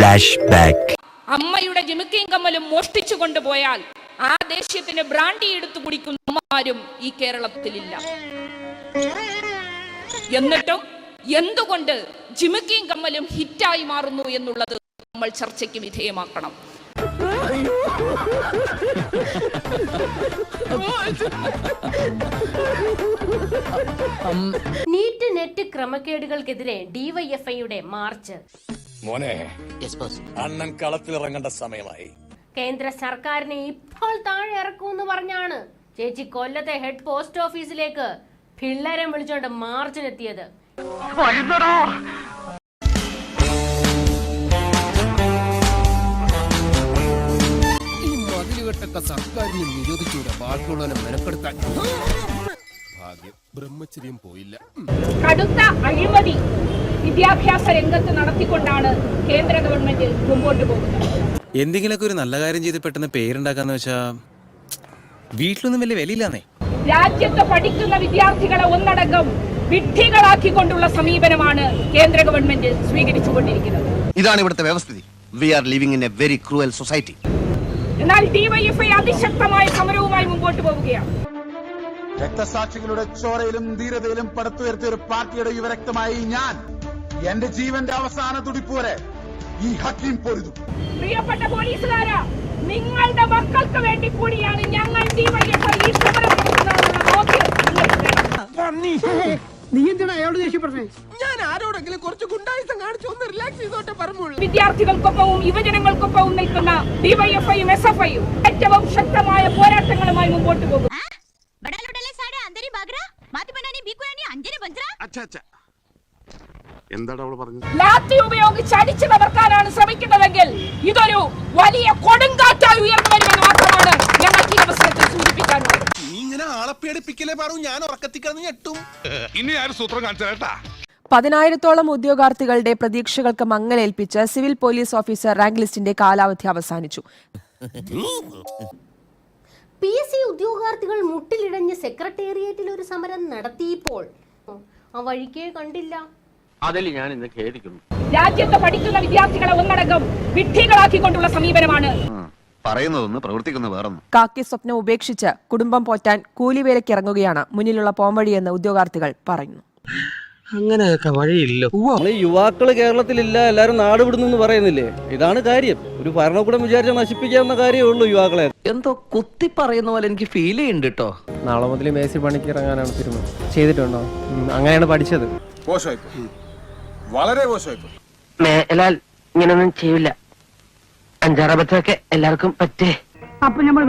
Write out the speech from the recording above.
Flash back അമ്മയുടെ ജിമിക്കയും കമ്മലും മോഷ്ടിച്ചു കൊണ്ടുപോയാൽ ആ ദേഷ്യത്തിന് ബ്രാൻഡി എടുത്തു കുടിക്കുന്ന അമ്മമാരും ഈ കേരളത്തിലില്ല. എന്നിട്ടും എന്തുകൊണ്ട് ജിമിക്കയും കമ്മലും ഹിറ്റായി മാറുന്നു എന്നുള്ളത് നമ്മൾ ചർച്ചയ്ക്ക് വിധേയമാക്കണം. നീറ്റ് നെറ്റ് ക്രമക്കേടുകൾക്കെതിരെ ഡിവൈഎഫ്ഐയുടെ മാർച്ച്. മോനെ അണ്ണൻ കളത്തിലിറങ്ങേണ്ട സമയമായി. കേന്ദ്ര സർക്കാരിനെ ഇപ്പോൾ താഴെ ഇറക്കൂന്ന് പറഞ്ഞാണ്. ചേച്ചി കൊല്ലത്തെ ഹെഡ് പോസ്റ്റ് ഓഫീസിലേക്ക് പിള്ളേരെ വിളിച്ചോണ്ട് മാർച്ചിനെത്തിയത് ഈ മതിലുകെട്ടൊക്കെ സർക്കാരിനെ നിരോധിച്ചൂടെ ബാക്കിയുള്ളവനെ മെനക്കെടുത്താൻ ഭാഗ്യം. ബ്രഹ്മചര്യം പോയില്ല. കടുത്ത അഴിമതി വിദ്യാഭ്യാസ രംഗത്ത് നടത്തിക്കൊണ്ടാണ് കേന്ദ്ര ഗവൺമെന്റ് മുമ്പോട്ട് പോകുന്നത്. എന്തെങ്കിലുമൊക്കെ ഒരു നല്ല കാര്യം ചെയ്ത് പെട്ടെന്ന് പേരുണ്ടാക്കാന്ന് വെച്ചാ വീട്ടിലൊന്നും വലിയ വിലയില്ലാന്നേ. രാജ്യത്ത് പഠിക്കുന്ന വിദ്യാർത്ഥികളെ ഒന്നടങ്കം വിഡ്ഢികളാക്കിക്കൊണ്ടുള്ള സമീപനമാണ് കേന്ദ്ര ഗവൺമെന്റ് സ്വീകരിച്ചുകൊണ്ടിരിക്കുന്നത്. ഇതാണ് ഇവിടുത്തെ വ്യവസ്ഥിതി. We are living in a very cruel society എന്നാൽ ഡിവൈഎഫ്ഐ അതിശക്തമായ സമരവുമായി മുമ്പോട്ട് പോവുകയാണ്. രക്തസാക്ഷികളുടെ ചോരയിലും ധീരതയിലും പടുത്തുയർത്തിയ ഒരു പാർട്ടിയുടെ യുവരക്തമായി ഞാൻ എന്റെ ജീവന്റെ അവസാന തുടിപ്പ് വരെ ഈ ഹക്കീം പൊരുതും പ്രിയപ്പെട്ട പോലീസുകാരാ നിങ്ങളുടെ മക്കൾക്ക് വേണ്ടി കൂടിയാണ് ഞങ്ങൾ ഡിവൈഎഫ്ഐ ഈ കാണിച്ചു ഒന്ന് റിലാക്സ് ചെയ്തോട്ടെ വേണം. വിദ്യാർത്ഥികൾക്കൊപ്പവും യുവജനങ്ങൾക്കൊപ്പവും നിൽക്കുന്ന ഡിവൈഎഫ്ഐയും എസ് എഫ് ഐയും ഏറ്റവും ശക്തമായ പോരാട്ടങ്ങളുമായി മുമ്പോട്ട് പോകും എന്താണ് അവൾ പറഞ്ഞത്? ലാത്തി ഉപയോഗിച്ച് അടിച്ചു തകർക്കാനാണ് ശ്രമിക്കുന്നതെങ്കിൽ ഇതൊരു വലിയ കൊടുങ്കാറ്റായി ഉയർന്നു വരുമെന്ന് മാത്രമാണ് ഞങ്ങൾക്ക് ഈ അവസരത്തിൽ സൂചിപ്പിക്കാനുള്ളത്. ഇങ്ങനെ ആളെ പേടിപ്പിക്കലേ പറഞ്ഞു ഞാൻ ഉറക്കത്തിക്കാന്ന് ഞെട്ടും. ഇനി ആരും സൂത്രം കാണിച്ചാട്ടാ പതിനായിരത്തോളം ഉദ്യോഗാർത്ഥികളുടെ പ്രതീക്ഷകൾക്ക് മങ്ങലേൽപ്പിച്ച് സിവിൽ പോലീസ് ഓഫീസർ റാങ്ക് ലിസ്റ്റിന്റെ കാലാവധി അവസാനിച്ചു. പി എസ് സി ഉദ്യോഗാർത്ഥികൾ മുട്ടിലിടഞ്ഞ് സെക്രട്ടേറിയറ്റിൽ ഒരു സമരം നടത്തിയപ്പോൾ ആ വഴിക്കേ കണ്ടില്ല. അതിൽ ഞാൻ ഇന്ന് ഖേദിക്കുന്നു. രാജ്യത്ത് പഠിക്കുന്ന വിദ്യാർത്ഥികളെ ഒന്നടങ്കം വിഡ്ഢികളാക്കിക്കൊണ്ടുള്ള സമീപനമാണ്. പറയുന്നതൊന്ന് പ്രവർത്തിക്കുന്ന വേറൊന്നും. കാക്കി സ്വപ്നം ഉപേക്ഷിച്ച് കുടുംബം പോറ്റാൻ കൂലിവേലയ്ക്കിറങ്ങുകയാണ് മുന്നിലുള്ള പോംവഴിയെന്ന് ഉദ്യോഗാർത്ഥികൾ പറയുന്നു. അങ്ങനെയൊക്കെ വഴിയില്ലോ. നമ്മൾ യുവാക്കൾ കേരളത്തിലില്ല എല്ലാരും നാട് വിടുന്നു പറയുന്നില്ലേ? ഇതാണ് കാര്യം. ഒരു ഭരണകൂടം വിചാരിച്ച നശിപ്പിക്കാവുന്ന കാര്യമേ ഉള്ളൂ യുവാക്കളെ. എന്തോ കുത്തി പറയുന്ന പോലെ എനിക്ക് ഫീൽ ചെയ്യുന്നുണ്ട് കേട്ടോ നാളെ മുതൽ മേസി പണിക്ക് ഇറങ്ങാനാണ് തീരുമാനം. ചെയ്തിട്ടുണ്ടോ? അങ്ങനെയാണ് പഠിച്ചത്. വളരെ മേലാൽ ഇങ്ങനൊന്നും ചെയ്യില്ല അഞ്ചാറബത്തൊക്കെ എല്ലാവർക്കും പറ്റേ. അപ്പൊ നമ്മൾ